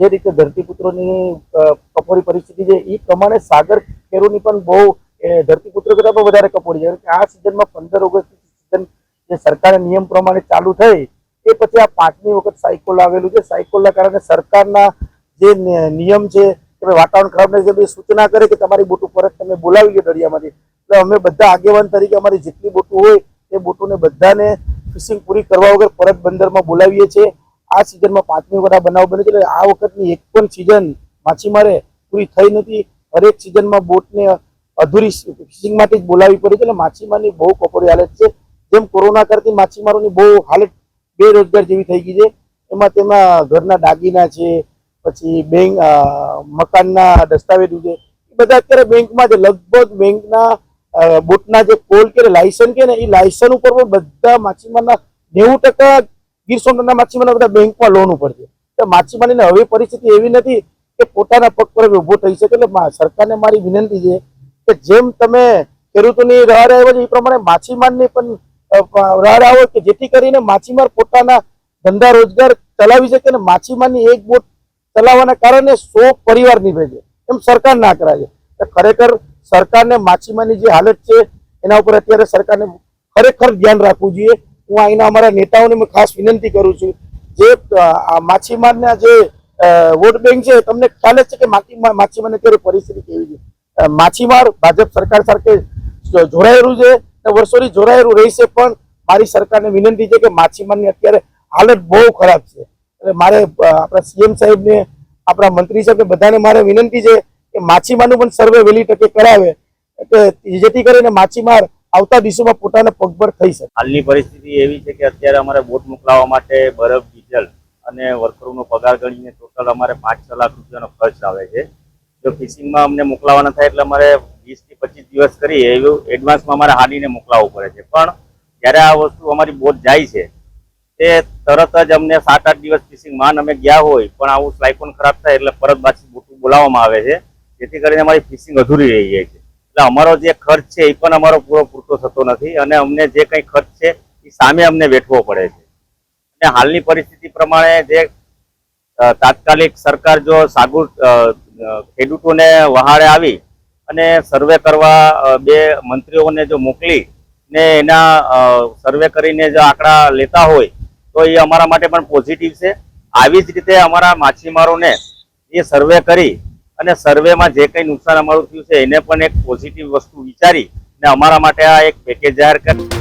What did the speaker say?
જે રીતે ધરતીપુત્રોની કપોરી પરિસ્થિતિ છે એ પ્રમાણે સાગર ખેરોની પણ બહુ ધરતીપુત્રો કરતાં પણ વધારે કપોરી છે. આ સિઝનમાં પંદર ઓગસ્ટ સિઝન જે સરકારના નિયમ પ્રમાણે ચાલુ થઈ, એ પછી આ પાંચમી વખત સાયકોલ આવેલું છે. સાયકોલના કારણે સરકારના જે નિયમ છે કે વાતાવરણ ખરાબ નથી સૂચના કરે કે તમારી બોટું પરત તમે બોલાવી લો દરિયામાંથી. એટલે અમે બધા આગેવાન તરીકે અમારી જેટલી બોટું હોય, એ બોટોને બધાને ફિશિંગ પૂરી કરવા વગર પરત બંદરમાં બોલાવીએ છીએ. આ સિઝનમાં પાંચમી વખત આ બનાવ બને છે. એટલે આ વખતની એક પણ સિઝન માછીમારે પૂરી થઈ નથી. હરેક સિઝનમાં બોટને અધૂરી ફિશિંગ માટે જ બોલાવી પડી છે. એટલે માછીમારની બહુ કપોરી હાલત છે. જેમ કોરોના કરતી માછીમારોની બહુ હાલત બેરોજગાર જેવી થઈ ગઈ છે. એમાં તેમના ઘરના દાગીના છે, પછી બેંક મકાનના દસ્તાવેજો છે. એ બધા અત્યારે બેંકમાં છે. લગભગ બેંકના બોટના જે કોલ કે લાયસન્સ કે ને, એ લાયસન્સ ઉપર પણ બધા માછીમારના નેવું ટકા ગીર સોમનાથના માછીમારો બધા બેંકમાં લોન ઉપર છે. એટલે માછીમારીને હવે પરિસ્થિતિ એવી નથી કે પોતાના પગ પર ઊભો થઈ શકે. એટલે સરકારને મારી વિનંતી છે કે જેમ તમે ખેડૂતોની રાહ આવ્યો છે એ પ્રમાણે માછીમારની પણ રહાર રાહ આવો કે જેથી કરીને માછીમાર પોતાના ધંધા રોજગાર ચલાવી શકે અને માછીમારની એક બોટ ચલાવવાના કારણે સો પરિવાર નીભે છે. એમ સરકાર ના કરાય છે. ખરેખર સરકારને માછીમારની જે હાલત છે, એના ઉપર અત્યારે સરકારને ખરેખર ધ્યાન રાખવું જોઈએ. હું અહીંના અમારા નેતાઓને ખાસ વિનંતી કરું છું. જે માછીમારના જે વોટ બેંક છે તમને ખ્યાલ જ છે કે માછીમાર માછીમારની અત્યારે પરિસ્થિતિ કેવી છે. માછીમાર ભાજપ સરકાર સાથે જોડાયેલું છે અને વર્ષોથી જોડાયેલું રહેશે પણ મારી સરકારને વિનંતી છે કે માછીમારની અત્યારે હાલત બહુ ખરાબ છે. એટલે મારે આપણા સીએમ સાહેબને, આપણા મંત્રી સાહેબને બધાને મારે વિનંતી છે કે માછીમારનું પણ સર્વે વહેલી તકે કરાવે. એટલે જેથી કરીને માછીમાર આવતા દિવસોમાં પોતાના પગભર થઈ શકે. હાલની પરિસ્થિતિ એવી છે કે અત્યારે અમારે બોટ મોકલાવવા માટે બરફ, ડીઝલ અને વર્કરોનો પગાર ગણીને ટોટલ અમારે પાંચ છ લાખ રૂપિયાનો ખર્ચ આવે છે. જો ફિશિંગમાં અમને મોકલાવાના થાય એટલે અમારે વીસથી પચીસ દિવસ કરી એવું એડવાન્સમાં અમારે હાલીને મોકલાવવું પડે છે. પણ જ્યારે આ વસ્તુ અમારી બોટ જાય છે, તે તરત જ અમને સાત આઠ દિવસ ફિશિંગ માન અમે ગયા હોય, પણ આવું સ્લાઇકોન ખરાબ થાય એટલે પરત પાછી બોટું બોલાવવામાં આવે છે. જેથી કરીને અમારી ફિશિંગ અધૂરી રહી જાય છે. એટલે અમારો જે ખર્ચ છે એ પણ અમારો પૂરો પૂરતો થતો નથી અને અમને જે કંઈ ખર્ચ છે એ સામે અમને વેઠવો પડે છે. અને હાલની પરિસ્થિતિ પ્રમાણે જે તાત્કાલિક સરકાર જો સાગુ ખેડૂતોને વહારે આવી અને સર્વે કરવા બે મંત્રીઓને જો મોકલી ને એના સર્વે કરીને જો આંકડા લેતા હોય તો એ અમારા માટે પણ પોઝિટિવ છે. આવી જ રીતે અમારા માછીમારોને એ સર્વે કરી અને સર્વેમાં જે કંઈ નુકસાન અમારું થયું છે, એને પણ એક પોઝિટિવ વસ્તુ વિચારી ને અમારા માટે આ એક પેકેજ જાહેર કરી.